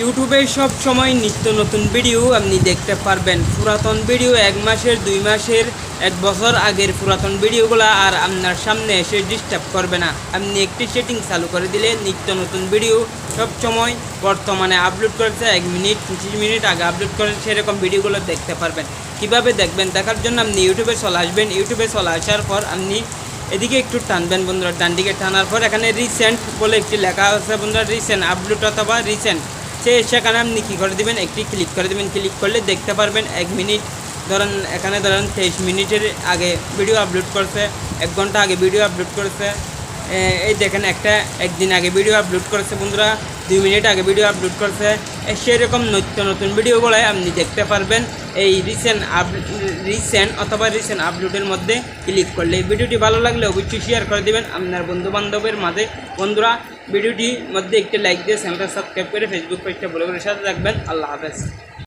ইউটিউবে সব সময় নিত্য নতুন ভিডিও আপনি দেখতে পারবেন। পুরাতন ভিডিও এক মাসের, দুই মাসের, এক বছর আগের পুরাতন ভিডিওগুলো আর আপনার সামনে এসে ডিস্টার্ব করবে না। আপনি একটি সেটিং চালু করে দিলে নিত্য নতুন ভিডিও সব সময় বর্তমানে আপলোড করেছে, এক মিনিট, পঁচিশ মিনিট আগে আপলোড করে সেরকম ভিডিওগুলো দেখতে পারবেন। কীভাবে দেখবেন দেখার জন্য আপনি ইউটিউবে চলে আসবেন। ইউটিউবে চলে আসার পর আপনি এদিকে একটু টানবেন বন্ধুরা ডান দিকে টানার পর এখানে রিসেন্ট বলে একটি লেখা আছে বন্ধুরা রিসেন্ট আপলোড অথবা রিসেন্ট সে সেখানে আপনি কী করে দেবেন? একটি ক্লিক করে দেবেন। ক্লিক করলে দেখতে পারবেন এক মিনিট ধরেন এখানে ধরেন তেইশ মিনিটের আগে ভিডিও আপলোড করছে, এক ঘণ্টা আগে ভিডিও আপলোড করেছে। এই দেখেন একটা, একদিন আগে ভিডিও আপলোড করেছে বন্ধুরা, দুই মিনিট আগে ভিডিও আপলোড করছে। সেরকম নিত্য নতুন ভিডিওগুলো আপনি দেখতে পারবেন। এই রিসেন্ট আপ রিসেন্ট অথবা রিসেন্ট আপলোডের মধ্যে ক্লিক করলে। ভিডিওটি ভালো লাগলে অবশ্যই শেয়ার করে দেবেন। আপনার বন্ধু বান্ধবের মাঝে। বন্ধুরা ভিডিওটির মধ্যে একটি লাইক দিয়ে চ্যানেলটা সাবস্ক্রাইব করে ফেসবুক পেজটা বলে করে সাথে রাখবেন আল্লাহ হাফেজ।